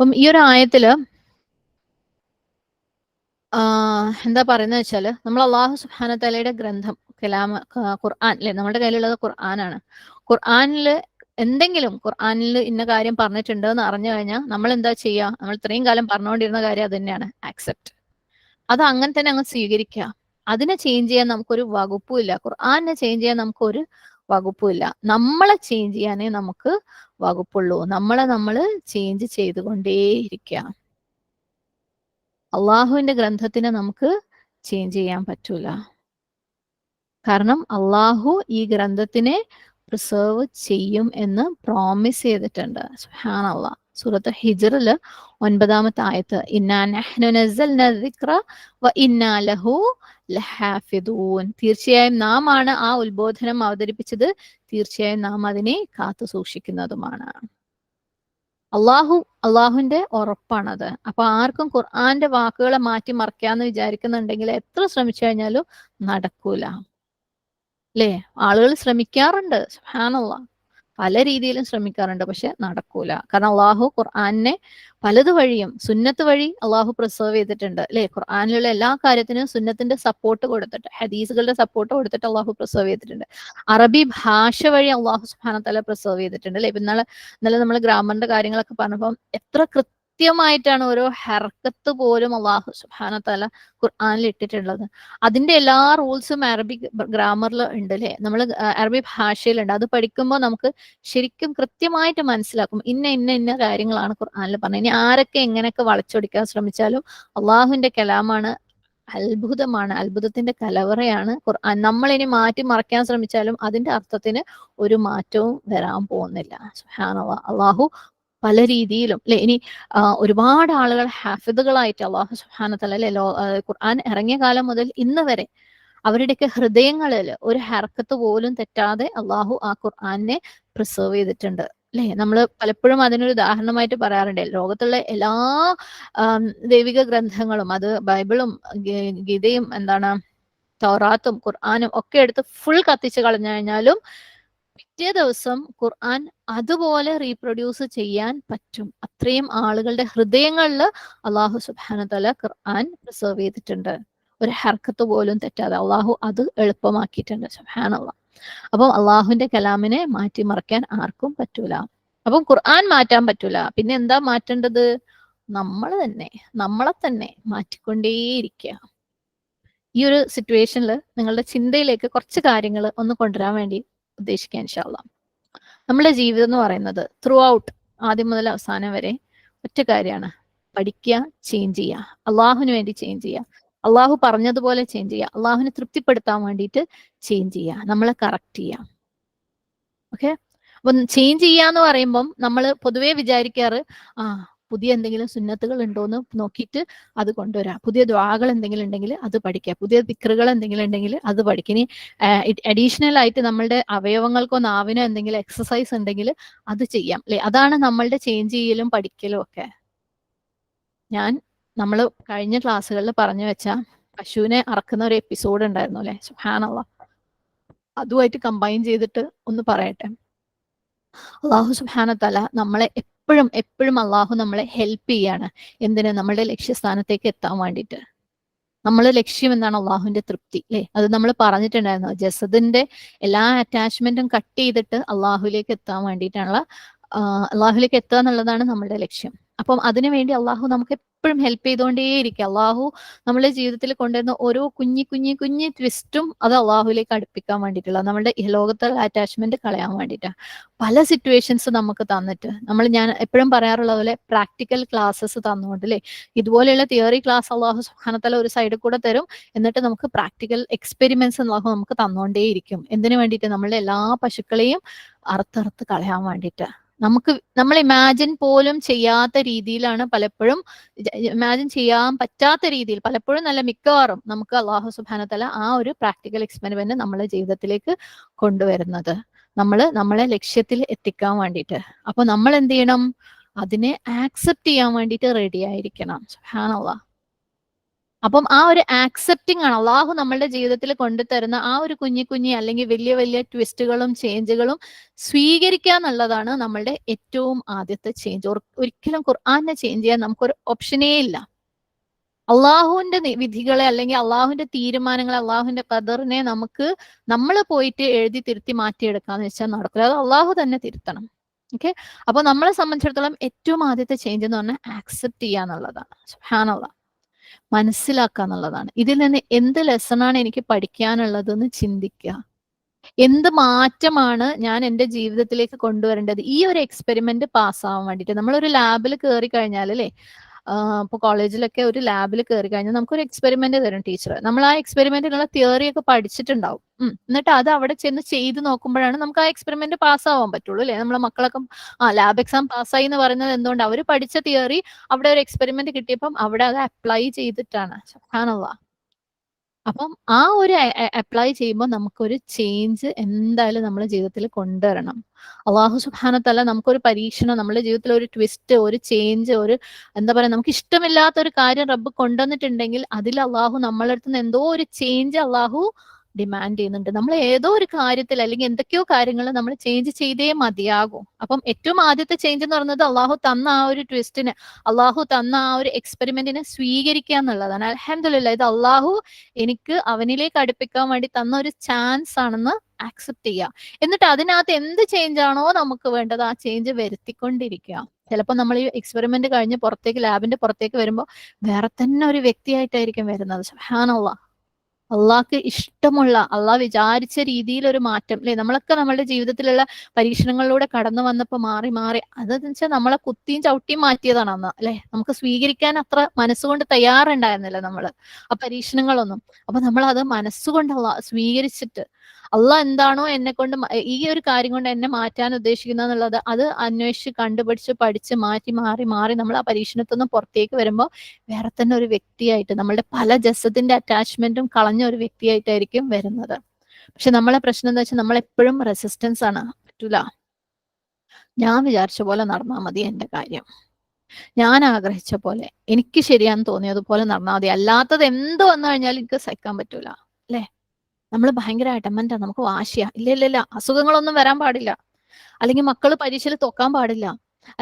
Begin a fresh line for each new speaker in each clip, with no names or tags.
അപ്പം ഈ ഒരു ആയത്തിൽ എന്താ പറയുന്നത് വെച്ചാൽ നമ്മൾ അള്ളാഹു സുഹാന തലയുടെ ഗ്രന്ഥം കലാമ ഖുർആൻ അല്ലെ നമ്മുടെ കയ്യിലുള്ളത് ഖുർആനാണ്. ഖുർആനിൽ എന്തെങ്കിലും ഖുർആനിൽ ഇന്ന കാര്യം പറഞ്ഞിട്ടുണ്ട് എന്ന് അറിഞ്ഞു കഴിഞ്ഞാൽ നമ്മൾ എന്താ ചെയ്യുക നമ്മൾ ഇത്രയും കാലം പറഞ്ഞുകൊണ്ടിരുന്ന കാര്യം അത് തന്നെയാണ്. ആക്സെപ്റ്റ് അത് അങ്ങനെ തന്നെ അങ്ങ് സ്വീകരിക്കുക. അതിനെ ചേഞ്ച് ചെയ്യാൻ നമുക്കൊരു വകുപ്പുമില്ല ഖുർആാനെ ചേഞ്ച് ചെയ്യാൻ നമുക്കൊരു വകുപ്പുമില്ല നമ്മളെ ചേഞ്ച് ചെയ്യാനേ നമുക്ക് വകുപ്പുള്ളൂ. നമ്മളെ നമ്മൾ ചേഞ്ച് ചെയ്തുകൊണ്ടേയിരിക്കുക അള്ളാഹുവിന്റെ ഗ്രന്ഥത്തിനെ നമുക്ക് ചേഞ്ച് ചെയ്യാൻ പറ്റൂല. കാരണം അള്ളാഹു ഈ ഗ്രന്ഥത്തിനെ പ്രിസേർവ് ചെയ്യും എന്ന് പ്രോമിസ് ചെയ്തിട്ടുണ്ട്. സുഹാനല്ല സൂറത്ത് ഹിജറിൽ ഒൻപതാമത്തെ ആയത്ത് ലഹു ലഹാഫിദൂൻ. തീർച്ചയായും നാം ആണ് ആ ഉത്ബോധനം അവതരിപ്പിച്ചത്. തീർച്ചയായും നാം അതിനെ കാത്തു സൂക്ഷിക്കുന്നതുമാണ്. അള്ളാഹു അള്ളാഹുവിന്റെ ഉറപ്പാണത്. അപ്പൊ ആർക്കും ഖുർആന്റെ വാക്കുകളെ മാറ്റി മറിക്കാന്ന് വിചാരിക്കുന്നുണ്ടെങ്കിൽ എത്ര ശ്രമിച്ചു കഴിഞ്ഞാലും നടക്കൂല. അല്ലേ ആളുകൾ ശ്രമിക്കാറുണ്ട്. സുഹാനുള്ള പല രീതിയിലും ശ്രമിക്കാറുണ്ട് പക്ഷെ നടക്കൂല. കാരണം അള്ളാഹു ഖുർആാനെ പലത് വഴിയും സുന്നത്ത് വഴി അള്ളാഹു പ്രിസർവ് ചെയ്തിട്ടുണ്ട് അല്ലെ? ഖുർആാനിലുള്ള എല്ലാ കാര്യത്തിനും സുന്നത്തിന്റെ സപ്പോർട്ട് കൊടുത്തിട്ട് ഹദീസുകളുടെ സപ്പോർട്ട് കൊടുത്തിട്ട് അള്ളാഹു പ്രിസർവ് ചെയ്തിട്ടുണ്ട്. അറബി ഭാഷ വഴി അള്ളാഹു സുഹാന പ്രിസേർവ് ചെയ്തിട്ടുണ്ട് അല്ലെ? ഇന്നലെ ഇന്നലെ നമ്മൾ ഗ്രാമറിന്റെ കാര്യങ്ങളൊക്കെ പറഞ്ഞപ്പം എത്ര കൃത്യമായിട്ടാണ് ഓരോ ഹർക്കത്ത് പോലും അള്ളാഹു സുഹാന തല ഖുർആാനിൽ ഇട്ടിട്ടുള്ളത്. അതിന്റെ എല്ലാ റൂൾസും അറബി ഗ്രാമറിൽ ഉണ്ട് അല്ലെ നമ്മൾ അറബി ഭാഷയിലുണ്ട്. അത് പഠിക്കുമ്പോൾ നമുക്ക് ശരിക്കും കൃത്യമായിട്ട് മനസ്സിലാക്കും. ഇന്ന ഇന്ന ഇന്ന കാര്യങ്ങളാണ് ഖുർആാനിൽ പറഞ്ഞത്. ഇനി ആരൊക്കെ എങ്ങനെയൊക്കെ വളച്ചൊടിക്കാൻ ശ്രമിച്ചാലും അള്ളാഹുവിന്റെ കലാമാണ് അത്ഭുതമാണ്. അത്ഭുതത്തിന്റെ കലവറയാണ് ഖുർആൻ. നമ്മളിനി മാറ്റി മറയ്ക്കാൻ ശ്രമിച്ചാലും അതിന്റെ അർത്ഥത്തിന് ഒരു മാറ്റവും വരാൻ പോകുന്നില്ല. അള്ളാഹു പല രീതിയിലും അല്ലെ? ഇനി ഒരുപാട് ആളുകൾ ഹാഫിദുകളായിട്ട് അള്ളാഹു സുഹാനത്തല അല്ലെ ലോ ഖുർആൻ ഇറങ്ങിയ കാലം മുതൽ ഇന്ന് വരെ അവരുടെയൊക്കെ ഹൃദയങ്ങളിൽ ഒരു ഹർക്കത്ത് പോലും തെറ്റാതെ അള്ളാഹു ആ ഖുർആാനെ പ്രിസർവ് ചെയ്തിട്ടുണ്ട് അല്ലെ? നമ്മൾ പലപ്പോഴും അതിനൊരു ഉദാഹരണമായിട്ട് പറയാറുണ്ട്. ലോകത്തുള്ള എല്ലാ ദൈവിക ഗ്രന്ഥങ്ങളും അത് ബൈബിളും ഗീതയും എന്താണ് തൗറാത്തും ഖുർആാനും ഒക്കെ എടുത്ത് ഫുൾ കത്തിച്ച് കളഞ്ഞു കഴിഞ്ഞാലും പിറ്റേ ദിവസം ഖുർആൻ അതുപോലെ റീപ്രൊഡ്യൂസ് ചെയ്യാൻ പറ്റും. അത്രയും ആളുകളുടെ ഹൃദയങ്ങളിൽ അള്ളാഹു സുബാനതല ഖുർആൻ പ്രിസർവ് ചെയ്തിട്ടുണ്ട്. ഒരു ഹർക്കത്ത് പോലും തെറ്റാതെ അള്ളാഹു അത് എളുപ്പമാക്കിയിട്ടുണ്ട്. സുബാനുള്ള അപ്പം അള്ളാഹുവിന്റെ കലാമിനെ മാറ്റി മറിക്കാൻ ആർക്കും പറ്റൂല. അപ്പം ഖുർആൻ മാറ്റാൻ പറ്റൂല. പിന്നെ എന്താ മാറ്റേണ്ടത്? നമ്മൾ തന്നെ നമ്മളെ തന്നെ മാറ്റിക്കൊണ്ടേയിരിക്കുക. ഈ ഒരു സിറ്റുവേഷനിൽ നിങ്ങളുടെ ചിന്തയിലേക്ക് കുറച്ച് കാര്യങ്ങൾ ഒന്ന് കൊണ്ടുവരാൻ വേണ്ടി ഉദ്ദേശിക്കാൻ ഇൻഷാല്ല നമ്മുടെ ജീവിതം എന്ന് പറയുന്നത് ത്രൂ ഔട്ട് ആദ്യം മുതൽ അവസാനം വരെ ഒറ്റ കാര്യമാണ്. പഠിക്കുക ചേഞ്ച് ചെയ്യുക. അള്ളാഹുവിന് വേണ്ടി ചേഞ്ച് ചെയ്യുക. അള്ളാഹു പറഞ്ഞതുപോലെ ചേഞ്ച് ചെയ്യുക. അള്ളാഹുവിനെ തൃപ്തിപ്പെടുത്താൻ വേണ്ടിയിട്ട് ചേഞ്ച് ചെയ്യുക. നമ്മളെ കറക്റ്റ് ചെയ്യുക. ഓക്കെ അപ്പം ചേഞ്ച് ചെയ്യാന്ന് പറയുമ്പം നമ്മൾ പൊതുവേ വിചാരിക്കാറ് ആ പുതിയ എന്തെങ്കിലും സുന്നത്തുകൾ ഉണ്ടോ എന്ന് നോക്കിയിട്ട് അത് കൊണ്ടുവരാം. പുതിയ ദ്വാകൾ എന്തെങ്കിലും ഉണ്ടെങ്കിൽ അത് പഠിക്കുക പുതിയ ദിക്കറുകൾ എന്തെങ്കിലും ഉണ്ടെങ്കിൽ അത് പഠിക്കുക ഇനി അഡീഷണൽ ആയിട്ട് നമ്മളുടെ അവയവങ്ങൾക്കോ നാവിനോ എന്തെങ്കിലും എക്സസൈസ് ഉണ്ടെങ്കിൽ അത് ചെയ്യാം. അല്ലെ? അതാണ് നമ്മളുടെ ചേഞ്ച് ചെയ്യലും പഠിക്കലും ഒക്കെ. ഞാൻ നമ്മൾ കഴിഞ്ഞ ക്ലാസ്സുകളിൽ പറഞ്ഞു വെച്ച പശുവിനെ അറക്കുന്ന ഒരു എപ്പിസോഡ് ഉണ്ടായിരുന്നു അല്ലെ? സുഹാനുള്ള അതുമായിട്ട് കമ്പൈൻ ചെയ്തിട്ട് ഒന്ന് പറയട്ടെ. അള്ളാഹു സുഹാന തല നമ്മളെ എപ്പോഴും എപ്പോഴും അള്ളാഹു നമ്മളെ ഹെൽപ്പ് ചെയ്യാണ്. എന്തിന്? നമ്മളുടെ ലക്ഷ്യസ്ഥാനത്തേക്ക് എത്താൻ വേണ്ടിയിട്ട്. നമ്മളെ ലക്ഷ്യം എന്നാണ് അള്ളാഹുവിന്റെ തൃപ്തി അല്ലെ? അത് നമ്മൾ പറഞ്ഞിട്ടുണ്ടായിരുന്നു. ജസദിന്റെ എല്ലാ അറ്റാച്ച്മെന്റും കട്ട് ചെയ്തിട്ട് അള്ളാഹുലേക്ക് എത്താൻ വേണ്ടിയിട്ടുള്ള അള്ളാഹുലേക്ക് എത്തുക എന്നുള്ളതാണ് നമ്മളുടെ ലക്ഷ്യം. അപ്പം അതിനു വേണ്ടി അള്ളാഹു നമുക്ക് എപ്പോഴും ഹെൽപ്പ് ചെയ്തുകൊണ്ടേയിരിക്കും. അള്ളാഹു നമ്മുടെ ജീവിതത്തിൽ കൊണ്ടുവരുന്ന ഓരോ കുഞ്ഞി കുഞ്ഞി കുഞ്ഞി ട്വിസ്റ്റും അത് അള്ളാഹുലേക്ക് അടുപ്പിക്കാൻ വേണ്ടിയിട്ടുള്ള നമ്മുടെ ലോകത്തുള്ള അറ്റാച്ച്മെന്റ് കളയാൻ വേണ്ടിയിട്ടാണ്. പല സിറ്റുവേഷൻസ് നമുക്ക് തന്നിട്ട് നമ്മൾ ഞാൻ എപ്പോഴും പറയാറുള്ള പോലെ പ്രാക്ടിക്കൽ ക്ലാസ്സസ് തന്നുകൊണ്ട് അല്ലേ ഇതുപോലെയുള്ള തിയറി ക്ലാസ് അള്ളാഹു സുഹാനത്തല ഒരു സൈഡിൽ കൂടെ തരും. എന്നിട്ട് നമുക്ക് പ്രാക്ടിക്കൽ എക്സ്പെരിമെന്റ്സ് അള്ളാഹു നമുക്ക് തന്നുകൊണ്ടേയിരിക്കും. എന്തിനു വേണ്ടിയിട്ട്? നമ്മളുടെ എല്ലാ പശുക്കളെയും അറുത്തറുത്ത് കളയാൻ വേണ്ടിയിട്ട്. നമുക്ക് നമ്മൾ ഇമാജിൻ പോലും ചെയ്യാത്ത രീതിയിലാണ് പലപ്പോഴും ഇമാജിൻ ചെയ്യാൻ പറ്റാത്ത രീതിയിൽ പലപ്പോഴും നല്ല മിക്കവാറും നമുക്ക് അള്ളാഹു സുബാനത്തല ആ ഒരു പ്രാക്ടിക്കൽ എക്സ്പെരിമെന്റ് നമ്മളെ ജീവിതത്തിലേക്ക് കൊണ്ടുവരുന്നത്. നമ്മൾ നമ്മളെ ലക്ഷ്യത്തിൽ എത്തിക്കാൻ വേണ്ടിയിട്ട്. അപ്പൊ നമ്മൾ എന്ത് ചെയ്യണം? അതിനെ ആക്സെപ്റ്റ് ചെയ്യാൻ വേണ്ടിയിട്ട് റെഡി ആയിരിക്കണം. സുഹാനുള്ള അപ്പം ആ ഒരു ആക്സെപ്റ്റിംഗ് ആണ്. അള്ളാഹു നമ്മളുടെ ജീവിതത്തിൽ കൊണ്ടുതരുന്ന ആ ഒരു കുഞ്ഞി കുഞ്ഞി അല്ലെങ്കിൽ വലിയ വലിയ ട്വിസ്റ്റുകളും ചേഞ്ചുകളും സ്വീകരിക്കുക എന്നുള്ളതാണ് നമ്മളുടെ ഏറ്റവും ആദ്യത്തെ ചേഞ്ച് ഒരിക്കലും ഖുർആാനെ ചേഞ്ച് ചെയ്യാൻ നമുക്കൊരു ഓപ്ഷനേ ഇല്ല. അള്ളാഹുവിന്റെ വിധികളെ അല്ലെങ്കിൽ അള്ളാഹുവിന്റെ തീരുമാനങ്ങളെ അള്ളാഹുവിന്റെ കദറിനെ നമുക്ക് നമ്മൾ പോയിട്ട് എഴുതി തിരുത്തി മാറ്റിയെടുക്കാന്ന് വെച്ചാൽ നടക്കില്ല. അത് അള്ളാഹു തന്നെ തിരുത്തണം. ഓക്കെ അപ്പൊ നമ്മളെ സംബന്ധിച്ചിടത്തോളം ഏറ്റവും ആദ്യത്തെ ചേഞ്ച് എന്ന് പറഞ്ഞാൽ ആക്സെപ്റ്റ് ചെയ്യാന്നുള്ളതാണ് സുഹാനുള്ള മനസ്സിലാക്കുക എന്നുള്ളതാണ്. ഇതിൽ നിന്ന് എന്ത് ലെസണാണ് എനിക്ക് പഠിക്കാനുള്ളത് എന്ന് ചിന്തിക്കുക. എന്ത് മാറ്റമാണ് ഞാൻ എന്റെ ജീവിതത്തിലേക്ക് കൊണ്ടുവരേണ്ടത്? ഈ ഒരു എക്സ്പെരിമെന്റ് പാസ്സാവാൻ വേണ്ടിയിട്ട് നമ്മളൊരു ലാബിൽ കയറി കഴിഞ്ഞാൽ അല്ലേ ഇപ്പോൾ കോളേജിലൊക്കെ ഒരു ലാബിൽ കയറി കഴിഞ്ഞാൽ നമുക്കൊരു എക്സ്പെരിമെന്റ് തരും ടീച്ചർ. നമ്മൾ ആ എക്സ്പെരിമെന്റിനുള്ള തിയറി ഒക്കെ പഠിച്ചിട്ടുണ്ടാവും. എന്നിട്ട് അത് അവിടെ ചെന്ന് ചെയ്ത് നോക്കുമ്പോഴാണ് നമുക്ക് ആ എക്സ്പെരിമെന്റ് പാസ്സാവാൻ പറ്റുള്ളൂ അല്ലെ? നമ്മളെ മക്കളൊക്കെ ആ ലാബ് എക്സാം പാസ്സായി എന്ന് പറയുന്നത് എന്തുകൊണ്ട്? അവർ പഠിച്ച തിയറി അവിടെ ഒരു എക്സ്പെരിമെന്റ് കിട്ടിയപ്പം അവിടെ അത് അപ്ലൈ ചെയ്തിട്ടാണ്. ആണല്ലോ അപ്പം ആ ഒരു അപ്ലൈ ചെയ്യുമ്പോൾ നമുക്കൊരു ചേഞ്ച് എന്തായാലും നമ്മുടെ ജീവിതത്തിൽ കൊണ്ടുവരണം. അള്ളാഹു സുബാനത്തല്ല നമുക്കൊരു പരീക്ഷണം നമ്മുടെ ജീവിതത്തിൽ ഒരു ട്വിസ്റ്റ് ഒരു ചേഞ്ച് ഒരു എന്താ പറയാ നമുക്ക് ഇഷ്ടമില്ലാത്ത ഒരു കാര്യം റബ്ബ് കൊണ്ടുവന്നിട്ടുണ്ടെങ്കിൽ അതിൽ അള്ളാഹു നമ്മളടുത്ത് നിന്ന് എന്തോ ഒരു ചേഞ്ച് അള്ളാഹു ഡിമാൻഡ് ചെയ്യുന്നുണ്ട്. നമ്മൾ ഏതോ ഒരു കാര്യത്തിൽ അല്ലെങ്കിൽ എന്തൊക്കെയോ കാര്യങ്ങൾ നമ്മൾ ചേഞ്ച് ചെയ്തേ മതിയാകൂ. അപ്പം ഏറ്റവും ആദ്യത്തെ ചേഞ്ച് എന്ന് പറയുന്നത് അള്ളാഹു തന്ന ആ ഒരു ട്വിസ്റ്റിന് അള്ളാഹു തന്ന ആ ഒരു എക്സ്പെരിമെന്റിനെ സ്വീകരിക്കുക എന്നുള്ളതാണ്. അലഹമില്ല ഇത് അള്ളാഹു എനിക്ക് അവനിലേക്ക് അടുപ്പിക്കാൻ വേണ്ടി തന്ന ഒരു ചാൻസ് ആണെന്ന് ആക്സെപ്റ്റ് ചെയ്യുക എന്നിട്ട് അതിനകത്ത് എന്ത് ചേഞ്ച് ആണോ നമുക്ക് വേണ്ടത് ആ ചേഞ്ച് വരുത്തിക്കൊണ്ടിരിക്കുക. ചിലപ്പോൾ നമ്മൾ ഈ എക്സ്പെരിമെന്റ് കഴിഞ്ഞ് പുറത്തേക്ക് ലാബിന്റെ പുറത്തേക്ക് വരുമ്പോൾ വേറെ തന്നെ ഒരു വ്യക്തിയായിട്ടായിരിക്കും വരുന്നത്. സുഹാനുള്ള അള്ളാഹ്ക്ക് ഇഷ്ടമുള്ള അള്ളാഹ് വിചാരിച്ച രീതിയിൽ ഒരു മാറ്റം അല്ലെ? നമ്മളൊക്കെ നമ്മളുടെ ജീവിതത്തിലുള്ള പരീക്ഷണങ്ങളിലൂടെ കടന്നു വന്നപ്പോൾ മാറി മാറി അതെന്ന് വെച്ചാൽ നമ്മളെ കുത്തിയും ചവിട്ടിയും മാറ്റിയതാണ് അന്ന് അല്ലെ? നമുക്ക് സ്വീകരിക്കാൻ അത്ര മനസ്സുകൊണ്ട് തയ്യാറുണ്ടായിരുന്നില്ല നമ്മൾ ആ പരീക്ഷണങ്ങളൊന്നും. അപ്പൊ നമ്മൾ അത് മനസ്സുകൊണ്ട് സ്വീകരിച്ചിട്ട് അള്ളാഹ് എന്താണോ എന്നെ കൊണ്ട് ഈ ഒരു കാര്യം കൊണ്ട് എന്നെ മാറ്റാൻ ഉദ്ദേശിക്കുന്നത് എന്നുള്ളത് അത് അന്വേഷിച്ച് കണ്ടുപിടിച്ച് പഠിച്ച് മാറ്റി മാറി മാറി നമ്മൾ ആ പരീക്ഷണത്തിൽ നിന്ന് പുറത്തേക്ക് വരുമ്പോൾ വേറെ തന്നെ ഒരു വ്യക്തിയായിട്ട് നമ്മളുടെ പല ജസത്തിന്റെ അറ്റാച്ച്മെന്റും കളഞ്ഞ ഒരു വ്യക്തിയായിട്ടായിരിക്കും വരുന്നത്. പക്ഷെ നമ്മളെ പ്രശ്നം എന്താ വെച്ചാൽ നമ്മൾ എപ്പോഴും റെസിസ്റ്റൻസ് ആണ്. പറ്റൂല. ഞാൻ വിചാരിച്ച പോലെ നടന്നാൽ മതി എന്റെ കാര്യം. ഞാൻ ആഗ്രഹിച്ച പോലെ എനിക്ക് ശരിയാന്ന് തോന്നിയതുപോലെ നടന്നാൽ മതി. അല്ലാത്തത് എന്ത് വന്നു കഴിഞ്ഞാൽ എനിക്ക് സഹിക്കാൻ പറ്റൂല. അല്ലേ? നമ്മൾ ഭയങ്കര അഡമന്റാ നമുക്ക് വാശിയാ. ഇല്ല ഇല്ല ഇല്ല അസുഖങ്ങളൊന്നും വരാൻ പാടില്ല. അല്ലെങ്കിൽ മക്കൾ പരീക്ഷയിൽ തൊക്കാൻ പാടില്ല.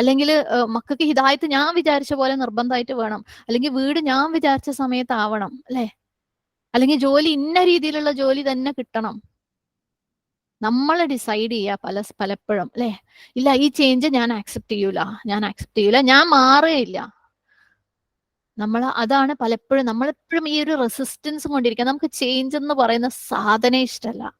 അല്ലെങ്കിൽ മക്കൾക്ക് ഹിതായത്ത് ഞാൻ വിചാരിച്ച പോലെ നിർബന്ധമായിട്ട് വേണം. അല്ലെങ്കിൽ വീട് ഞാൻ വിചാരിച്ച സമയത്ത് ആവണം അല്ലെ? അല്ലെങ്കിൽ ജോലി ഇന്ന രീതിയിലുള്ള ജോലി തന്നെ കിട്ടണം. നമ്മൾ ഡിസൈഡ് ചെയ്യുക പല പലപ്പോഴും അല്ലെ? ഇല്ല ഈ ചേഞ്ച് ഞാൻ ആക്സെപ്റ്റ് ചെയ്യൂല ഞാൻ ആക്സെപ്റ്റ് ചെയ്യൂല ഞാൻ മാറുകയില്ല നമ്മൾ അതാണ് പലപ്പോഴും നമ്മളെപ്പോഴും ഈ ഒരു റെസിസ്റ്റൻസ് കൊണ്ടിരിക്കുക. നമുക്ക് ചേഞ്ച് എന്ന് പറയുന്ന സാധനം ഇഷ്ടമല്ല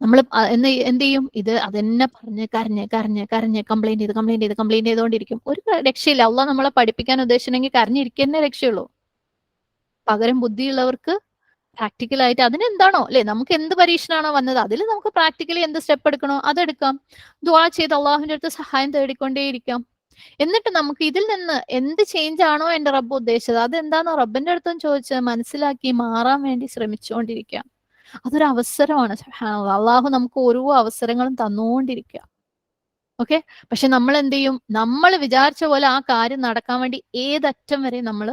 നമ്മൾ എന്ന് എന്ത് ചെയ്യും? ഇത് അതെന്നെ പറഞ്ഞ് കരഞ്ഞ് കരഞ്ഞ് കരഞ്ഞ് കംപ്ലൈന്റ് ചെയ്ത് കംപ്ലൈന്റ് ചെയ്ത് കംപ്ലൈന്റ് ചെയ്തുകൊണ്ടിരിക്കും. ഒരു രക്ഷയില്ല. അല്ല നമ്മളെ പഠിപ്പിക്കാൻ ഉദ്ദേശിച്ചിട്ടുണ്ടെങ്കിൽ കരഞ്ഞിരിക്കുന്നേ രക്ഷയുള്ളൂ. പകരം ബുദ്ധിയുള്ളവർക്ക് പ്രാക്ടിക്കലായിട്ട് അതിനെന്താണോ? അല്ലെ? നമുക്ക് എന്ത് പരീക്ഷണമാണോ വന്നത്? അതിൽ നമുക്ക് പ്രാക്ടിക്കലി എന്ത് സ്റ്റെപ്പ് എടുക്കണോ? അതെടുക്കാം. ദ്വാ ചെയ്ത് അള്ളാഹുവിന്റെ അടുത്ത് സഹായം തേടിക്കൊണ്ടേയിരിക്കാം. എന്നിട്ട് നമുക്ക് ഇതിൽ നിന്ന് എന്ത് ചേഞ്ച് ആണോ എന്റെ റബ്ബ് ഉദ്ദേശിച്ചത് അത് എന്താന്ന് റബ്ബിന്റെ അടുത്തും ചോദിച്ച് മനസ്സിലാക്കി മാറാൻ വേണ്ടി ശ്രമിച്ചുകൊണ്ടിരിക്കുക. അതൊരു അവസരമാണ് അള്ളാഹു നമുക്ക് ഓരോ അവസരങ്ങളും തന്നുകൊണ്ടിരിക്കുക. ഓക്കെ? പക്ഷെ നമ്മൾ എന്ത് ചെയ്യും? നമ്മൾ വിചാരിച്ച പോലെ ആ കാര്യം നടക്കാൻ വേണ്ടി ഏതറ്റം വരെ നമ്മൾ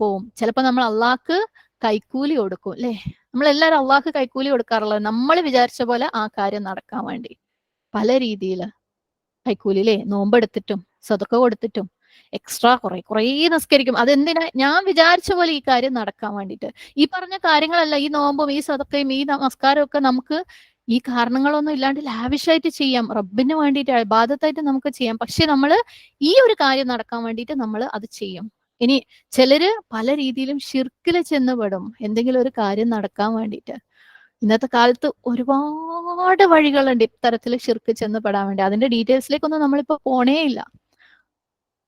പോവും. ചിലപ്പോൾ നമ്മൾ അള്ളാഹ്ക്ക് കൈക്കൂലി കൊടുക്കും അല്ലേ? നമ്മൾ എല്ലാവരും അള്ളാഹ്ക്ക് കൈക്കൂലി കൊടുക്കാറുള്ളത് നമ്മൾ വിചാരിച്ച പോലെ ആ കാര്യം നടക്കാൻ വേണ്ടി. പല രീതിയിൽ കൈക്കൂലി അല്ലേ? നോമ്പെടുത്തിട്ടും സ്വതൊക്കെ കൊടുത്തിട്ടും. എക്സ്ട്രാ കുറെ കുറേ നിസ്കരിക്കും. അതെന്തിനാ? ഞാൻ വിചാരിച്ച പോലെ ഈ കാര്യം നടക്കാൻ വേണ്ടിയിട്ട്. ഈ പറഞ്ഞ കാര്യങ്ങളല്ല ഈ നോമ്പും ഈ സ്വതക്കയും ഈ നമസ്കാരവും ഒക്കെ നമുക്ക് ഈ കാരണങ്ങളൊന്നും ഇല്ലാണ്ട് ലാവിഷായിട്ട് ചെയ്യാം. റബ്ബിന് വേണ്ടിയിട്ട് അബാധത്തായിട്ട് നമുക്ക് ചെയ്യാം. പക്ഷെ നമ്മൾ ഈ ഒരു കാര്യം നടക്കാൻ വേണ്ടിയിട്ട് നമ്മൾ അത് ചെയ്യും. ഇനി ചിലര് പല രീതിയിലും ഷിർക്കിൽ ചെന്ന് പെടും. എന്തെങ്കിലും ഒരു കാര്യം നടക്കാൻ വേണ്ടിയിട്ട്. ഇന്നത്തെ കാലത്ത് ഒരുപാട് വഴികളുണ്ട് ഇത്തരത്തിൽ ഷിർക്ക് ചെന്ന് പെടാൻ വേണ്ടി. അതിന്റെ ഡീറ്റെയിൽസിലേക്കൊന്നും നമ്മളിപ്പോ പോണേ ഇല്ല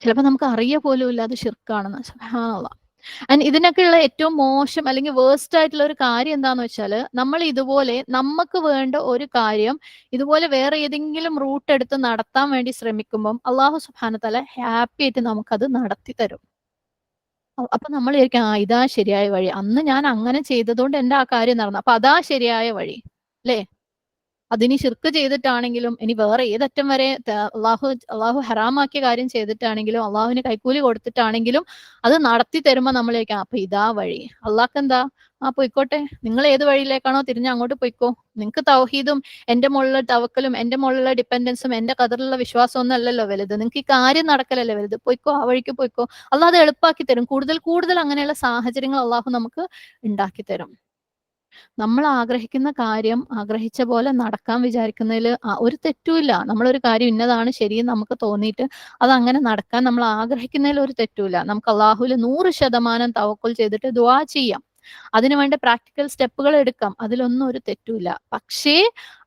ചിലപ്പോൾ നമുക്ക് അറിയ പോലും ഇല്ല അത് ഷിർക്കാണെന്ന് സുബ്ഹാനല്ലാ. ആൻഡ് ഇതിനൊക്കെയുള്ള ഏറ്റവും മോശം അല്ലെങ്കിൽ വേഴ്സ്റ്റ് ആയിട്ടുള്ള ഒരു കാര്യം എന്താന്ന് വെച്ചാൽ നമ്മൾ ഇതുപോലെ നമുക്ക് വേണ്ട ഒരു കാര്യം ഇതുപോലെ വേറെ ഏതെങ്കിലും റൂട്ട് എടുത്ത് നടത്താൻ വേണ്ടി ശ്രമിക്കുമ്പം അള്ളാഹു സുബാനത്തല ഹാപ്പി ആയിട്ട് നമുക്കത് നടത്തി തരും. അപ്പൊ നമ്മൾ വിചാരിക്കും ആ ഇതാ ശരിയായ വഴി. അന്ന് ഞാൻ അങ്ങനെ ചെയ്തതുകൊണ്ട് എന്റെ ആ കാര്യം നടന്നു. അപ്പൊ അതാ ശരിയായ വഴി. അല്ലേ അതിനി ശിർക്ക് ചെയ്തിട്ടാണെങ്കിലും ഇനി വേറെ ഏതറ്റം വരെ അള്ളാഹു അള്ളാഹു ഹറാമാക്കിയ കാര്യം ചെയ്തിട്ടാണെങ്കിലും അള്ളാഹുവിന് കൈക്കൂലി കൊടുത്തിട്ടാണെങ്കിലും അത് നടത്തി തരുമ്പോൾ നമ്മളേക്കാം അപ്പൊ ഇതാ വഴി. അള്ളാഹ് എന്താ ആ പൊയ്ക്കോട്ടെ. നിങ്ങൾ ഏത് വഴിയിലേക്കാണോ തിരിഞ്ഞ് അങ്ങോട്ട് പൊയ്ക്കോ. നിങ്ങൾക്ക് തൗഹീദും എന്റെ മുകളിലെ തവക്കലും എന്റെ മുകളിലെ ഡിപ്പെൻഡൻസും എന്റെ കതിറിലുള്ള വിശ്വാസം ഒന്നും അല്ലല്ലോ വലുത്. നിങ്ങൾക്ക് ഈ കാര്യം നടക്കലല്ലേ വലുത്. പൊയ്ക്കോ ആ വഴിക്ക് പൊയ്ക്കോ. അള്ളാഹ് അത് എളുപ്പാക്കി തരും. കൂടുതൽ കൂടുതൽ അങ്ങനെയുള്ള സാഹചര്യങ്ങൾ അള്ളാഹു നമുക്ക് ഉണ്ടാക്കി തരും. നമ്മൾ ആഗ്രഹിക്കുന്ന കാര്യം ആഗ്രഹിച്ച പോലെ നടക്കാൻ വിചാരിക്കുന്നതിൽ ഒരു തെറ്റുമില്ല. നമ്മളൊരു കാര്യം ഇന്നതാണ് ശരിയെന്ന് നമുക്ക് തോന്നിയിട്ട് അത് അങ്ങനെ നടക്കാൻ നമ്മൾ ആഗ്രഹിക്കുന്നതിൽ ഒരു തെറ്റുമില്ല. നമുക്ക് അള്ളാഹുൽ നൂറ് ശതമാനം തവക്കുൽ ചെയ്തിട്ട് ദുവാ ചെയ്യാം. അതിനുവേണ്ട പ്രാക്ടിക്കൽ സ്റ്റെപ്പുകൾ എടുക്കാം. അതിലൊന്നും ഒരു തെറ്റുമില്ല. പക്ഷേ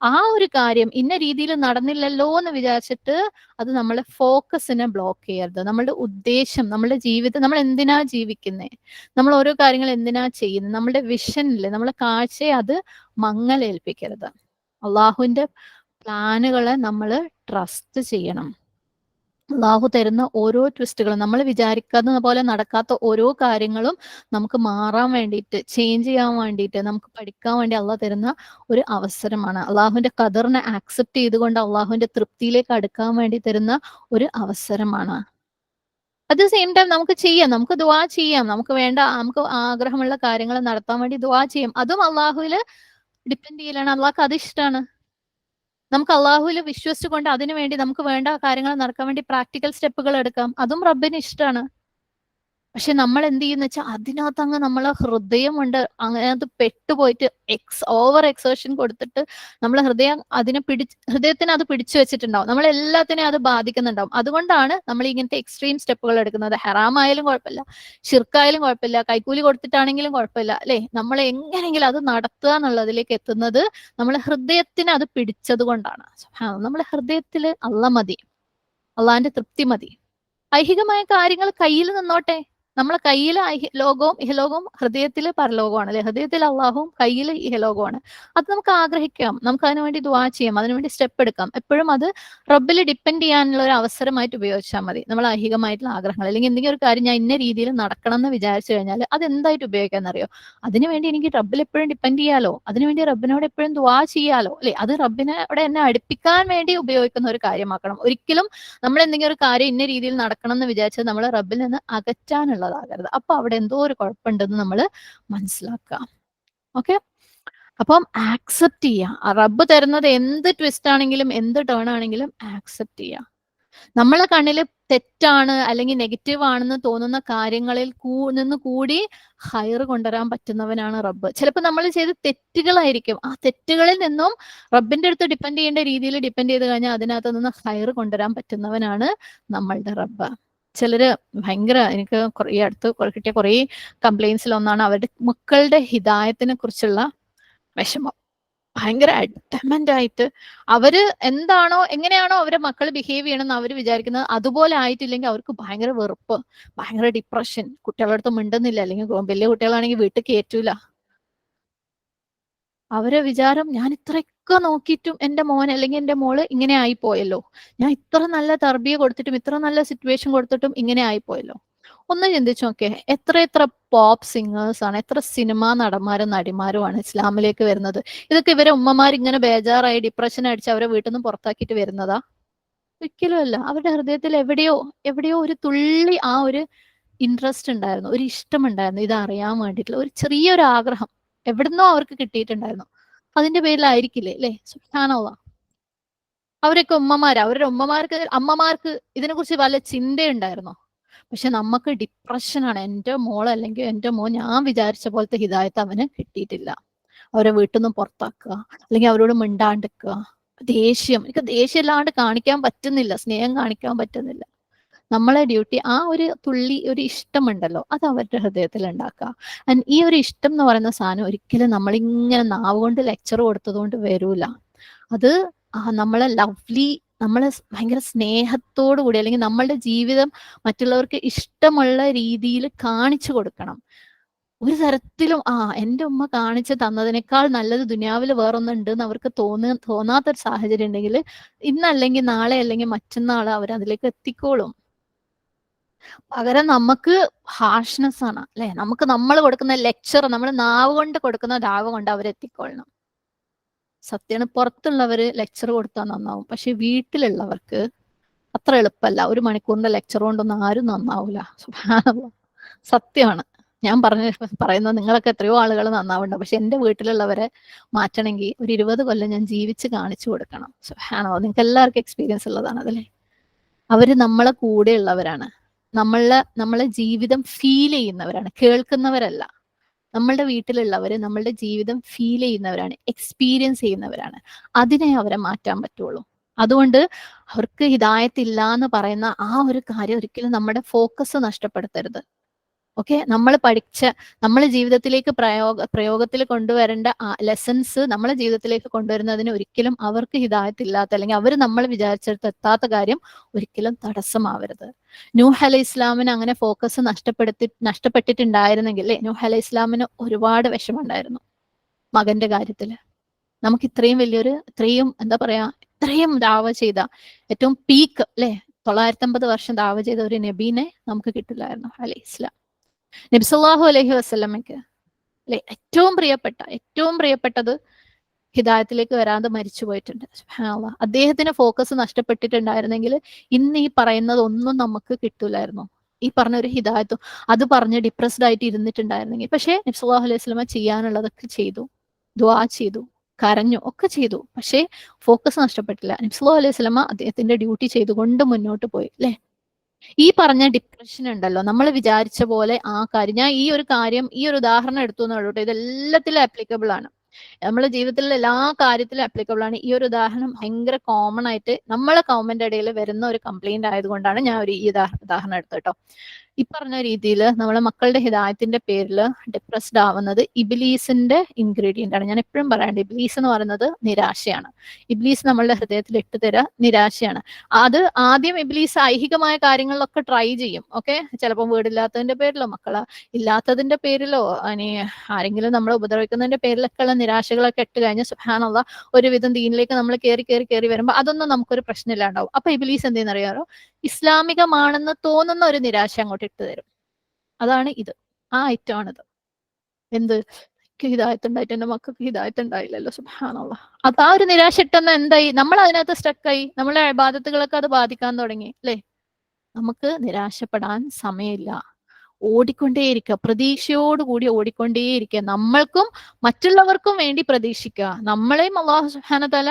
ആ ഒരു കാര്യം ഇന്ന രീതിയിൽ നടന്നില്ലല്ലോ എന്ന് വിചാരിച്ചിട്ട് അത് നമ്മളെ ഫോക്കസിനെ ബ്ലോക്ക് ചെയ്യരുത്. നമ്മളുടെ ഉദ്ദേശം നമ്മളുടെ ജീവിതം നമ്മൾ എന്തിനാ ജീവിക്കുന്നത് നമ്മൾ ഓരോ കാര്യങ്ങൾ എന്തിനാ ചെയ്യുന്നത് നമ്മളുടെ വിഷനില്ലേ നമ്മളെ കാഴ്ചയെ അത് മങ്ങലേൽപ്പിക്കരുത്. അള്ളാഹുവിന്റെ പ്ലാനുകളെ നമ്മൾ ട്രസ്റ്റ് ചെയ്യണം. അള്ളാഹു തരുന്ന ഓരോ ട്വിസ്റ്റുകളും നമ്മൾ വിചാരിക്കുന്ന പോലെ നടക്കാത്ത ഓരോ കാര്യങ്ങളും നമുക്ക് മാറാൻ വേണ്ടിയിട്ട് ചേഞ്ച് ചെയ്യാൻ വേണ്ടിയിട്ട് നമുക്ക് പഠിക്കാൻ വേണ്ടി അള്ളാഹ് തരുന്ന ഒരു അവസരമാണ്. അള്ളാഹുവിന്റെ കദറിനെ ആക്സെപ്റ്റ് ചെയ്തുകൊണ്ട് അള്ളാഹുവിന്റെ തൃപ്തിയിലേക്ക് അടുക്കാൻ വേണ്ടി തരുന്ന ഒരു അവസരമാണ്. അറ്റ് ദ സെയിം ടൈം നമുക്ക് ചെയ്യാം നമുക്ക് ദുവാ ചെയ്യാം നമുക്ക് വേണ്ട നമുക്ക് ആഗ്രഹമുള്ള കാര്യങ്ങൾ നടത്താൻ വേണ്ടി ദുവാ ചെയ്യാം. അതും അള്ളാഹുവിൽ ഡിപ്പെൻഡ് ചെയ്യലാണ്. അള്ളാഹ്ക്ക് അത് ഇഷ്ടമാണ് നമുക്ക് അള്ളാഹുവിൽ വിശ്വസിച്ചുകൊണ്ട് അതിനു വേണ്ടി നമുക്ക് വേണ്ട കാര്യങ്ങൾ നടക്കാൻ വേണ്ടി പ്രാക്ടിക്കൽ സ്റ്റെപ്പുകൾ എടുക്കാം. അതും റബ്ബിന് ഇഷ്ടമാണ് പക്ഷെ നമ്മൾ എന്ത് ചെയ്യുന്ന വെച്ചാൽ അതിനകത്ത് അങ്ങ് നമ്മളെ ഹൃദയം കൊണ്ട് അതിനകത്ത് പെട്ടുപോയിട്ട് എക്സ് ഓവർ എക്സേഷൻ കൊടുത്തിട്ട് നമ്മളെ ഹൃദയം അതിനെ പിടിച്ച് ഹൃദയത്തിന് അത് പിടിച്ചു വെച്ചിട്ടുണ്ടാവും. നമ്മൾ എല്ലാത്തിനെയും അത് ബാധിക്കുന്നുണ്ടാവും. അതുകൊണ്ടാണ് നമ്മൾ ഇങ്ങനത്തെ എക്സ്ട്രീം സ്റ്റെപ്പുകൾ എടുക്കുന്നത്. ഹെറാമായാലും കുഴപ്പമില്ല ഷിർക്കായാലും കുഴപ്പമില്ല കൈക്കൂലി കൊടുത്തിട്ടാണെങ്കിലും കുഴപ്പമില്ല അല്ലെ? നമ്മൾ എങ്ങനെയെങ്കിലും അത് നടത്തുക എന്നുള്ളതിലേക്ക് എത്തുന്നത് നമ്മളെ ഹൃദയത്തിന് അത് പിടിച്ചത് കൊണ്ടാണ്. നമ്മളെ ഹൃദയത്തിൽ അല്ല മതി. അള്ളാന്റെ തൃപ്തി മതി. ഐഹികമായ കാര്യങ്ങൾ കയ്യിൽ നിന്നോട്ടെ. നമ്മളെ കയ്യിൽ ലോകവും ഇഹലോകവും ഹൃദയത്തിൽ പരലോകമാണ് അല്ലെ? ഹൃദയത്തിൽ അള്ളാഹുവും കയ്യിൽ ഇഹലോകമാണ് അത് നമുക്ക് ആഗ്രഹിക്കാം. നമുക്ക് അതിനു വേണ്ടി ദുവാ ചെയ്യാം. അതിനുവേണ്ടി സ്റ്റെപ്പ് എടുക്കാം. എപ്പോഴും അത് റബ്ബിൽ ഡിപ്പെൻഡ് ചെയ്യാനുള്ള ഒരു അവസരമായിട്ട് ഉപയോഗിച്ചാൽ മതി. നമ്മൾ ഐഹികമായിട്ടുള്ള ആഗ്രഹങ്ങൾ അല്ലെങ്കിൽ എന്തെങ്കിലും ഒരു കാര്യം ഞാൻ ഇന്ന രീതിയിൽ നടക്കണം എന്ന് വിചാരിച്ചു കഴിഞ്ഞാൽ അത് എന്തായിട്ട് ഉപയോഗിക്കാന്നറിയോ അതിനുവേണ്ടി എനിക്ക് റബ്ബിൽ എപ്പോഴും ഡിപ്പെൻഡ് ചെയ്യാലോ? അതിനുവേണ്ടി റബ്ബിനോട് എപ്പോഴും ദുവാ ചെയ്യാലോ? അല്ലെ? അത് റബ്ബിനെ അവിടെ എന്നെ അടുപ്പിക്കാൻ വേണ്ടി ഉപയോഗിക്കുന്ന ഒരു കാര്യമാക്കണം. ഒരിക്കലും നമ്മൾ എന്തെങ്കിലും ഒരു കാര്യം ഇന്ന രീതിയിൽ നടക്കണം എന്ന് വിചാരിച്ചത് നമ്മൾ റബ്ബിൽ നിന്ന് അകറ്റാനുള്ള ഉള്ളതാകരുത്. അപ്പൊ അവിടെ എന്തോ ഒരു കുഴപ്പമുണ്ടെന്ന് നമ്മൾ മനസ്സിലാക്കുക. ഓക്കെ? അപ്പം ആക്സെപ്റ്റ് ചെയ്യുക. റബ്ബ് തരുന്നത് എന്ത് ട്വിസ്റ്റ് ആണെങ്കിലും എന്ത് ടേൺ ആണെങ്കിലും ആക്സെപ്റ്റ് ചെയ്യുക. നമ്മളെ കണ്ണിൽ തെറ്റാണ് അല്ലെങ്കിൽ നെഗറ്റീവ് ആണെന്ന് തോന്നുന്ന കാര്യങ്ങളിൽ കൂ നിന്ന് കൂടി ഹയർ കൊണ്ടുവരാൻ പറ്റുന്നവനാണ് റബ്ബ്. ചിലപ്പോൾ നമ്മൾ ചെയ്ത തെറ്റുകളായിരിക്കും. ആ തെറ്റുകളിൽ നിന്നും റബ്ബിന്റെ അടുത്ത് ഡിപ്പെൻഡ് ചെയ്യേണ്ട രീതിയിൽ ഡിപ്പെൻഡ് ചെയ്ത് കഴിഞ്ഞാൽ അതിനകത്ത് നിന്ന് ഹയർ കൊണ്ടുവരാൻ പറ്റുന്നവനാണ് നമ്മളുടെ റബ്ബ്. ചിലര് ഭയങ്കര എനിക്ക് ഈ അടുത്ത് കിട്ടിയ കുറേ കംപ്ലൈൻസിൽ ഒന്നാണ് അവരുടെ മക്കളുടെ ഹിതായത്തിനെ കുറിച്ചുള്ള വിഷമം. ഭയങ്കര അഡമന്റ് ആയിട്ട് അവർ എന്താണോ എങ്ങനെയാണോ അവരെ മക്കൾ ബിഹേവ് ചെയ്യണമെന്ന് അവർ വിചാരിക്കുന്നത് അതുപോലെ ആയിട്ടില്ലെങ്കിൽ അവർക്ക് ഭയങ്കര വെറുപ്പ് ഭയങ്കര ഡിപ്രഷൻ കുട്ടികളുടെ അടുത്ത് മിണ്ടുന്നില്ല. അല്ലെങ്കിൽ വലിയ കുട്ടികളാണെങ്കിൽ വീട്ടിൽ കയറ്റൂല അവരെ വിചാരം ഞാൻ ഇത്രയൊക്കെ നോക്കിയിട്ടും എന്റെ മോൻ അല്ലെങ്കിൽ എന്റെ മോൾ ഇങ്ങനെ ആയിപ്പോയല്ലോ. ഞാൻ ഇത്ര നല്ല തർബിയ കൊടുത്തിട്ടും ഇത്ര നല്ല സിറ്റുവേഷൻ കൊടുത്തിട്ടും ഇങ്ങനെ ആയിപ്പോയല്ലോ. ഒന്ന് ചിന്തിച്ചു നോക്കേ എത്ര എത്ര പോപ്പ് സിംഗേഴ്സ് ആണ് എത്ര സിനിമാ നടന്മാരും നടിമാരുമാണ് ഇസ്ലാമിലേക്ക് വരുന്നത്. ഇതൊക്കെ ഇവരെ ഉമ്മമാർ ഇങ്ങനെ ബേജാറായി ഡിപ്രഷൻ അടിച്ച് അവരെ വീട്ടിൽ നിന്ന് പുറത്താക്കിയിട്ട് വരുന്നതാ? ഒരിക്കലും അല്ല. അവരുടെ ഹൃദയത്തിൽ എവിടെയോ എവിടെയോ ഒരു തുള്ളി ആ ഒരു ഇൻട്രസ്റ്റ് ഉണ്ടായിരുന്നു. ഒരു ഇഷ്ടമുണ്ടായിരുന്നു ഇത് അറിയാൻ വേണ്ടിയിട്ടുള്ള ഒരു ചെറിയൊരു ആഗ്രഹം. എവിടുന്നോ അവർക്ക് കിട്ടിയിട്ടുണ്ടായിരുന്നു. അതിന്റെ പേരിലായിരിക്കില്ലേ അല്ലേ സുഖാനുള്ള അവരൊക്കെ ഉമ്മമാരാ. അവരുടെ ഉമ്മമാർക്ക് അമ്മമാർക്ക് ഇതിനെക്കുറിച്ച് വല്ല ചിന്തയുണ്ടായിരുന്നോ? പക്ഷെ നമുക്ക് ഡിപ്രഷനാണ് എന്റെ മോൾ അല്ലെങ്കിൽ എന്റെ മോൻ ഞാൻ വിചാരിച്ച പോലത്തെ ഹിതായത്ത് അവന് കിട്ടിയിട്ടില്ല. അവരെ വീട്ടിൽ നിന്നും പുറത്താക്കുക അല്ലെങ്കിൽ അവരോട് മിണ്ടാണ്ടിക്കുക ദേഷ്യം. എനിക്ക് ദേഷ്യം ഇല്ലാണ്ട് കാണിക്കാൻ പറ്റുന്നില്ല. സ്നേഹം കാണിക്കാൻ പറ്റുന്നില്ല. നമ്മളെ ഡ്യൂട്ടി ആ ഒരു തുള്ളി ഒരു ഇഷ്ടമുണ്ടല്ലോ അത് അവരുടെ ഹൃദയത്തിൽ ഉണ്ടാക്കുക. ആൻഡ് ഈ ഒരു ഇഷ്ടം എന്ന് പറയുന്ന സാധനം ഒരിക്കലും നമ്മളിങ്ങനെ നാവ് കൊണ്ട് ലെക്ചർ കൊടുത്തതുകൊണ്ട് വരൂല. അത് നമ്മളെ ലവ്ലി നമ്മളെ ഭയങ്കര സ്നേഹത്തോടു കൂടി അല്ലെങ്കിൽ നമ്മളുടെ ജീവിതം മറ്റുള്ളവർക്ക് ഇഷ്ടമുള്ള രീതിയിൽ കാണിച്ചു കൊടുക്കണം. ഒരു തരത്തിലും ആ എന്റെ ഉമ്മ കാണിച്ചു തന്നതിനേക്കാൾ നല്ലത് ദുനിയാവിൽ വേറൊന്നുണ്ട് എന്ന് അവർക്ക് തോന്നുക തോന്നാത്തൊരു സാഹചര്യം ഉണ്ടെങ്കിൽ ഇന്നല്ലെങ്കിൽ നാളെ അല്ലെങ്കിൽ മറ്റന്നാൾ അവർ അതിലേക്ക് എത്തിക്കോളും. പകരം നമുക്ക് ഹാർഷ്നെസ് ആണ് അല്ലെ? നമുക്ക് നമ്മൾ കൊടുക്കുന്ന ലെക്ചർ നമ്മൾ നാവ് കൊണ്ട് കൊടുക്കുന്ന ഡാവ് കൊണ്ട് അവരെത്തിക്കൊള്ളണം സത്യമാണ് പുറത്തുള്ളവര് ലെക്ചർ കൊടുത്താൽ നന്നാവും പക്ഷെ വീട്ടിലുള്ളവർക്ക് അത്ര എളുപ്പമല്ല. ഒരു മണിക്കൂറിന്റെ ലെക്ചർ കൊണ്ടൊന്നും ആരും നന്നാവൂല. സത്യമാണ്. ഞാൻ പറഞ്ഞ പറയുന്നത് നിങ്ങളൊക്കെ എത്രയോ ആളുകൾ നന്നാവുണ്ട് പക്ഷെ എന്റെ വീട്ടിലുള്ളവരെ മാറ്റണമെങ്കിൽ ഒരു ഇരുപത് കൊല്ലം ഞാൻ ജീവിച്ച് കാണിച്ചു കൊടുക്കണം. സുഹാനോ നിങ്ങൾക്ക് എല്ലാവർക്കും എക്സ്പീരിയൻസ് ഉള്ളതാണ് അതല്ലേ? അവർ നമ്മളെ കൂടെ ഉള്ളവരാണ് നമ്മളെ നമ്മളെ ജീവിതം ഫീൽ ചെയ്യുന്നവരാണ്. കേൾക്കുന്നവരല്ല. നമ്മളുടെ വീട്ടിലുള്ളവര് നമ്മളുടെ ജീവിതം ഫീൽ ചെയ്യുന്നവരാണ് എക്സ്പീരിയൻസ് ചെയ്യുന്നവരാണ്. അതിനെ അവരെ മാറ്റാൻ പറ്റുള്ളൂ. അതുകൊണ്ട് അവർക്ക് ഹിതായത്തില്ല എന്ന് പറയുന്ന ആ ഒരു കാര്യം ഒരിക്കലും നമ്മുടെ ഫോക്കസ് നഷ്ടപ്പെടുത്തരുത്. ഓക്കെ? നമ്മൾ പഠിച്ച നമ്മൾ ജീവിതത്തിലേക്ക് പ്രയോഗ പ്രയോഗത്തിൽ കൊണ്ടുവരേണ്ട ലെസൺസ് നമ്മളെ ജീവിതത്തിലേക്ക് കൊണ്ടുവരുന്നതിന് ഒരിക്കലും അവർക്ക് ഹിതായത്തില്ലാത്ത അല്ലെങ്കിൽ അവർ നമ്മൾ വിചാരിച്ചെടുത്ത് എത്താത്ത കാര്യം ഒരിക്കലും തടസ്സമാവരുത്. നൂഹ് അലൈഹി ഇസ്ലാമിന് അങ്ങനെ ഫോക്കസ് നഷ്ടപ്പെടുത്തി നഷ്ടപ്പെട്ടിട്ടുണ്ടായിരുന്നെങ്കിൽ അല്ലേ? നൂഹ് അലൈഹി ഇസ്ലാമിന് ഒരുപാട് വിഷമമുണ്ടായിരുന്നു മകന്റെ കാര്യത്തിൽ നമുക്ക് ഇത്രയും വലിയൊരു ഇത്രയും എന്താ പറയാ ഇത്രയും ദാവ ചെയ്ത ഏറ്റവും പീക്ക് അല്ലെ? തൊള്ളായിരത്തി അമ്പത് വർഷം ദാവ ചെയ്ത ഒരു നബീനെ നമുക്ക് കിട്ടില്ലായിരുന്നു അലൈഹി ഇസ്ലാം. നബിസല്ലാഹു അലഹി വസ്ലമയ്ക്ക് അല്ലെ ഏറ്റവും പ്രിയപ്പെട്ട ഏറ്റവും പ്രിയപ്പെട്ടത് ഹിദായത്തിലേക്ക് വരാതെ മരിച്ചു പോയിട്ടുണ്ട്. അദ്ദേഹത്തിന് ഫോക്കസ് നഷ്ടപ്പെട്ടിട്ടുണ്ടായിരുന്നെങ്കിൽ ഇന്ന് ഈ പറയുന്നത് ഒന്നും നമുക്ക് കിട്ടൂലായിരുന്നു. ഈ പറഞ്ഞ ഒരു ഹിദായത്തും അത് പറഞ്ഞ് ഡിപ്രസ്ഡ് ആയിട്ട് ഇരുന്നിട്ടുണ്ടായിരുന്നെങ്കിൽ. പക്ഷേ നബ്സുല്ലാഹു അലൈഹി സ്വലമ ചെയ്യാനുള്ളതൊക്കെ ചെയ്തു ദ്വാ ചെയ്തു കരഞ്ഞു ഒക്കെ ചെയ്തു. പക്ഷേ ഫോക്കസ് നഷ്ടപ്പെട്ടില്ല. നബ്സുല്ലാഹു അലൈഹി സ്വലമ അദ്ദേഹത്തിന്റെ ഡ്യൂട്ടി ചെയ്തുകൊണ്ട് മുന്നോട്ട് പോയി അല്ലെ? ഈ പറഞ്ഞ ഡിപ്രഷൻ ഉണ്ടല്ലോ നമ്മൾ വിചാരിച്ച പോലെ ആ കാര്യം ഞാൻ ഈ ഒരു കാര്യം ഈ ഒരു ഉദാഹരണം എടുത്തു എന്നുള്ളൂ കേട്ടോ. ഇത് ആപ്ലിക്കബിൾ ആണ്. നമ്മളെ ജീവിതത്തിലുള്ള എല്ലാ കാര്യത്തിലും ആപ്ലിക്കബിൾ ആണ്. ഈ ഒരു ഉദാഹരണം ഭയങ്കര കോമൺ ആയിട്ട് നമ്മളെ കോമന്റ് ഇടയിൽ വരുന്ന ഒരു കംപ്ലൈന്റ് ആയതുകൊണ്ടാണ് ഞാൻ ഒരു ഈ ഉദാഹരണം എടുത്തത് കേട്ടോ. ഈ പറഞ്ഞ രീതിയിൽ നമ്മളെ മക്കളുടെ ഹിതായത്തിന്റെ പേരിൽ ഡിപ്രസ്ഡ് ആവുന്നത് ഇബിലീസിന്റെ ഇൻഗ്രീഡിയന്റ് ആണ്. ഞാൻ എപ്പോഴും പറയാണ്ട് ഇബിലീസ് എന്ന് പറയുന്നത് നിരാശയാണ്. ഇബിലീസ് നമ്മളുടെ ഹൃദയത്തിൽ ഇട്ട് തരാ നിരാശയാണ്. അത് ആദ്യം ഇബിലീസ് ഐഹികമായ കാര്യങ്ങളിലൊക്കെ ട്രൈ ചെയ്യും ഓക്കെ ചിലപ്പോൾ വീടില്ലാത്തതിന്റെ പേരിലോ മക്കളെ ഇല്ലാത്തതിന്റെ പേരിലോ ഇനി ആരെങ്കിലും നമ്മളെ ഉപദ്രവിക്കുന്നതിന്റെ പേരിലൊക്കെ ഉള്ള നിരാശകളൊക്കെ ഇട്ട് കഴിഞ്ഞ് സുഹാനുള്ള ഒരുവിധം ദീനിലേക്ക് നമ്മൾ കയറി കയറി കയറി വരുമ്പോൾ അതൊന്നും നമുക്കൊരു പ്രശ്നമില്ലാണ്ടാവും. അപ്പൊ ഇബിലീസ് എന്തെന്നറിയാറോ ഇസ്ലാമികമാണെന്ന് തോന്നുന്ന ഒരു നിരാശ അങ്ങോട്ട് ഇട്ട് തരും. അതാണ് ഇത്. ആ ഐറ്റം ആണിത് എന്ത്? ഹിതായത്തുണ്ടായിട്ട് എന്റെ മക്കൾക്ക് ഹിതായത്തുണ്ടായില്ലല്ലോ സുബാനുള്ള അത് ആ ഒരു നിരാശ ഇട്ടെന്ന് എന്തായി? നമ്മൾ അതിനകത്ത് സ്റ്റക്കായി നമ്മളെ ബാധത്തുകളൊക്കെ അത് ബാധിക്കാൻ തുടങ്ങി. അല്ലേ? നമുക്ക് നിരാശപ്പെടാൻ സമയമില്ല. ഓടിക്കൊണ്ടേയിരിക്കുക പ്രതീക്ഷയോടുകൂടി ഓടിക്കൊണ്ടേയിരിക്കുക നമ്മൾക്കും മറ്റുള്ളവർക്കും വേണ്ടി പ്രതീക്ഷിക്കുക നമ്മളെയും അള്ളാഹു സുഹാനത്താല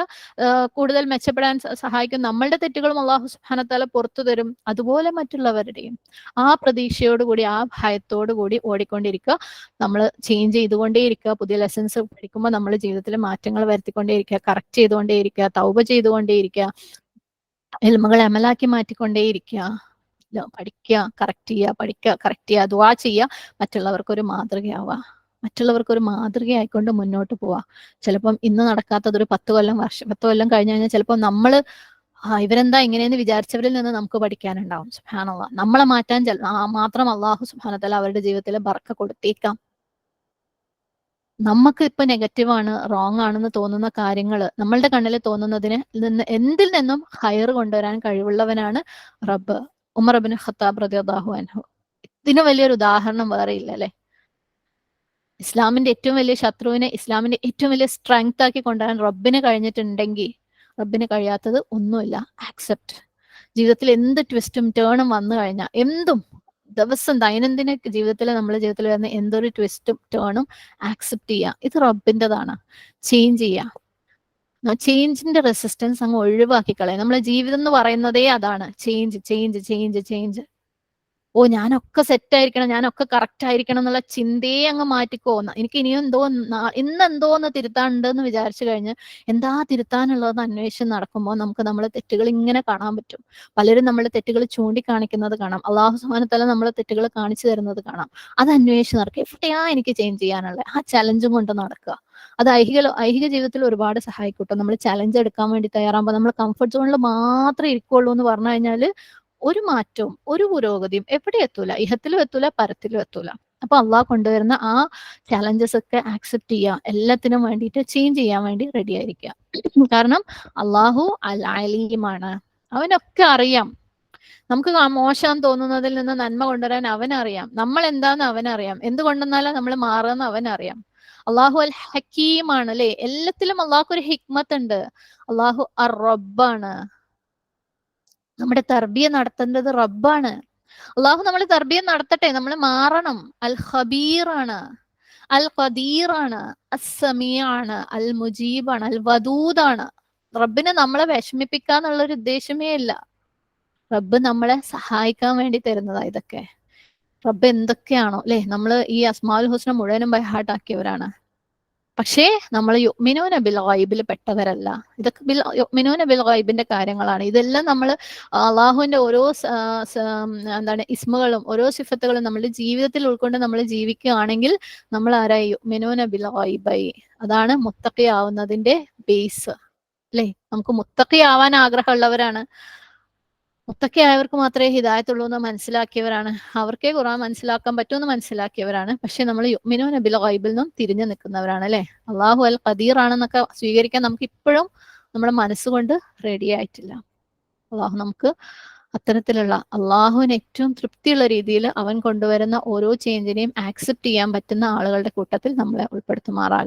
കൂടുതൽ മെച്ചപ്പെടാൻ സഹായിക്കും. നമ്മളുടെ തെറ്റുകളും അള്ളാഹു സുഹാനത്താല പുറത്തു തരും. അതുപോലെ മറ്റുള്ളവരുടെയും ആ പ്രതീക്ഷയോടുകൂടി ആ ഭയത്തോടു കൂടി ഓടിക്കൊണ്ടിരിക്കുക നമ്മൾ ചേഞ്ച് ചെയ്തുകൊണ്ടേയിരിക്കുക പുതിയ ലെസൺസ് പഠിക്കുമ്പോൾ നമ്മൾ ജീവിതത്തിൽ മാറ്റങ്ങൾ വരുത്തിക്കൊണ്ടേയിരിക്കുക കറക്റ്റ് ചെയ്തുകൊണ്ടേയിരിക്കുക തൗബ ചെയ്തുകൊണ്ടേയിരിക്കുക എൽമകൾ അമലാക്കി മാറ്റിക്കൊണ്ടേയിരിക്കുക പഠിക്കുക കറക്റ്റ് ചെയ്യുക പഠിക്കുക കറക്റ്റ് ചെയ്യുക ദുവാ ചെയ്യുക മറ്റുള്ളവർക്ക് ഒരു മാതൃകയാവുക മറ്റുള്ളവർക്ക് ഒരു മാതൃകയായിക്കൊണ്ട് മുന്നോട്ട് പോവാ. ചിലപ്പം ഇന്ന് നടക്കാത്തത് ഒരു പത്ത് കൊല്ലം വർഷം പത്ത് കൊല്ലം കഴിഞ്ഞു കഴിഞ്ഞാൽ ചിലപ്പോൾ നമ്മൾ ഇവരെന്താ ഇങ്ങനെയെന്ന് വിചാരിച്ചവരിൽ നിന്ന് നമുക്ക് പഠിക്കാനുണ്ടാവും. സുഹാനുള്ള നമ്മളെ മാറ്റാൻ മാത്രം അള്ളാഹു സുഹാനത്തല അവരുടെ ജീവിതത്തിൽ ബർക്ക കൊടുത്തേക്കാം. നമുക്ക് ഇപ്പൊ നെഗറ്റീവാണ് റോങ് ആണെന്ന് തോന്നുന്ന കാര്യങ്ങൾ നമ്മളുടെ കണ്ണിൽ തോന്നുന്നതിന് നിന്ന് എന്തിൽ നിന്നും ഹയർ കൊണ്ടുവരാൻ കഴിവുള്ളവനാണ് റബ്ബ്. ഉമർ അബിൻ ഖത്താബ് റളിയല്ലാഹു അൻഹു. ഇതിന് വലിയൊരു ഉദാഹരണം വേറെ ഇല്ല അല്ലെ? ഇസ്ലാമിന്റെ ഏറ്റവും വലിയ ശത്രുവിനെ ഇസ്ലാമിന്റെ ഏറ്റവും വലിയ സ്ട്രെങ്ത് ആക്കി കൊണ്ടുവരാൻ റബ്ബിന് കഴിഞ്ഞിട്ടുണ്ടെങ്കിൽ റബ്ബിന് കഴിയാത്തത് ഒന്നുമില്ല. ആക്സെപ്റ്റ് ജീവിതത്തിൽ എന്ത് ട്വിസ്റ്റും ടേണും വന്നു കഴിഞ്ഞാൽ എന്തും ദിവസം ദൈനംദിന ജീവിതത്തിൽ നമ്മുടെ ജീവിതത്തിൽ വരുന്ന എന്തൊരു ട്വിസ്റ്റും ടേണും ആക്സെപ്റ്റ് ചെയ്യുക. ഇത് റബ്ബിന്റെതാണ് ചേഞ്ച് ചെയ്യുക. ചേഞ്ചിന്റെ റെസിസ്റ്റൻസ് അങ്ങ് ഒഴിവാക്കി കളയാം നമ്മളെ ജീവിതം എന്ന് പറയുന്നതേ അതാണ്. ചേഞ്ച് ചേഞ്ച് ചേഞ്ച് ചേഞ്ച് ഓ ഞാനൊക്കെ സെറ്റ് ആയിരിക്കണം ഞാനൊക്കെ കറക്റ്റ് ആയിരിക്കണം എന്നുള്ള ചിന്തയെ അങ്ങ് മാറ്റിക്കോന്ന എനിക്ക് ഇനിയും എന്തോ ഇന്ന് എന്തോ ഒന്ന് തിരുത്താനുണ്ട് എന്ന് വിചാരിച്ചു കഴിഞ്ഞ് എന്താ തിരുത്താനുള്ളതെന്ന് അന്വേഷിച്ച് നടക്കുമ്പോൾ നമുക്ക് നമ്മളെ തെറ്റുകൾ ഇങ്ങനെ കാണാൻ പറ്റും. പലരും നമ്മളെ തെറ്റുകൾ ചൂണ്ടിക്കാണിക്കുന്നത് കാണാം. അള്ളാഹു സമാനത്തല നമ്മളെ തെറ്റുകൾ കാണിച്ചു തരുന്നത് കാണാം. അത് അന്വേഷിച്ച് നടക്കുക. എവിടെയാ എനിക്ക് ചേഞ്ച് ചെയ്യാനുള്ളത് ആ ചലഞ്ചും കൊണ്ട് നടക്കുക. അത് ഐഹിക ഐഹിക ജീവിതത്തിൽ ഒരുപാട് സഹായിക്കൂട്ടോ. നമ്മൾ ചലഞ്ച് എടുക്കാൻ വേണ്ടി തയ്യാറാകുമ്പോൾ നമ്മൾ കംഫർട്ട് സോണിൽ മാത്രമേ ഇരിക്കുള്ളൂ എന്ന് പറഞ്ഞു കഴിഞ്ഞാൽ ഒരു മാറ്റവും ഒരു പുരോഗതിയും എവിടെ എത്തൂല. ഇഹത്തിലും എത്തൂല പരത്തിലും എത്തൂല. അപ്പൊ അള്ളാഹ് കൊണ്ടുവരുന്ന ആ ചലഞ്ചസ് ഒക്കെ ആക്സെപ്റ്റ് ചെയ്യുക. എല്ലാത്തിനും വേണ്ടിയിട്ട് ചേഞ്ച് ചെയ്യാൻ വേണ്ടി റെഡി ആയിരിക്കുക. കാരണം അള്ളാഹു അൽ അലീമാണ് അവനൊക്കെ അറിയാം. നമുക്ക് മോശം തോന്നുന്നതിൽ നിന്ന് നന്മ കൊണ്ടുവരാൻ അവനറിയാം. നമ്മൾ എന്താന്ന് അവനറിയാം. എന്ത് കൊണ്ടുവന്നാലും നമ്മൾ മാറുമെന്ന് അവനറിയാം. അള്ളാഹു അൽ ഹക്കീമാണ് അല്ലെ? എല്ലാത്തിലും അള്ളാഹു ഒരു ഹിക്മത്ത് ഉണ്ട് അള്ളാഹു അർ റബ്ബാണ്. നമ്മുടെ തർബിയ നടത്തേണ്ടത് റബ്ബാണ്. അള്ളാഹു നമ്മൾ തർബിയ നടത്തട്ടെ. നമ്മൾ മാറണം. അൽ ഖബീറാണ്. അൽ ഖദീറാണ്. അസമിയാണ് അൽ മുജീബാണ്. അൽ വദൂദാണ്. റബ്ബിനെ നമ്മളെ വിഷമിപ്പിക്കാന്നുള്ള ഒരു ഉദ്ദേശമേ അല്ല റബ്ബ് നമ്മളെ സഹായിക്കാൻ വേണ്ടി തരുന്നതാ ഇതൊക്കെ. റബ്ബ് എന്തൊക്കെയാണോ അല്ലെ നമ്മൾ ഈ അസ്മാൽ ഹുസ്ന മുഴുവനും ബൈഹാട്ടാക്കിയവരാണ് പക്ഷേ നമ്മൾ യുഗ്മിനൂന ബിൽ ഗൈബിൽ പെട്ടവരല്ല. ഇതൊക്കെ ബിൽ യുഗ്മിനൂന ബിൽ ഗൈബിന്റെ കാര്യങ്ങളാണ്. ഇതെല്ലാം നമ്മൾ അള്ളാഹുവിന്റെ ഓരോ എന്താണ് ഇസ്മുകളും ഓരോ സിഫത്തുകളും നമ്മുടെ ജീവിതത്തിൽ ഉൾക്കൊണ്ട് നമ്മൾ ജീവിക്കുകയാണെങ്കിൽ നമ്മൾ ആരായി യുഗ്മിനൂന ബിൽ ഗൈബൈ? അതാണ് മുത്തക്കയാവുന്നതിന്റെ ബേസ്. അല്ലേ നമുക്ക് മുത്തക്കയാവാൻ ആഗ്രഹമുള്ളവരാണ്. മുത്തക്കിയായവർക്ക് മാത്രമേ ഹിദായത്തുള്ളൂ എന്ന് മനസ്സിലാക്കിയവരാണ്. അവർക്കേ ഖുറാൻ മനസ്സിലാക്കാൻ പറ്റുമെന്ന് മനസ്സിലാക്കിയവരാണ്. പക്ഷെ നമ്മൾ യുഗ്മിനു നബിൽ ഗൈബിൽ നിന്നും തിരിഞ്ഞു നിൽക്കുന്നവരാണ് അല്ലെ? അള്ളാഹു അൽ ഖദീർ ആണെന്നൊക്കെ സ്വീകരിക്കാൻ നമുക്ക് ഇപ്പോഴും നമ്മുടെ മനസ്സുകൊണ്ട് റെഡി ആയിട്ടില്ല. അള്ളാഹു നമുക്ക് അത്തരത്തിലുള്ള അള്ളാഹുവിന് ഏറ്റവും തൃപ്തിയുള്ള രീതിയിൽ അവൻ കൊണ്ടുവരുന്ന ഓരോ ചേഞ്ചിനെയും ആക്സെപ്റ്റ് ചെയ്യാൻ പറ്റുന്ന ആളുകളുടെ കൂട്ടത്തിൽ നമ്മളെ ഉൾപ്പെടുത്തുമാറാകട്ടെ.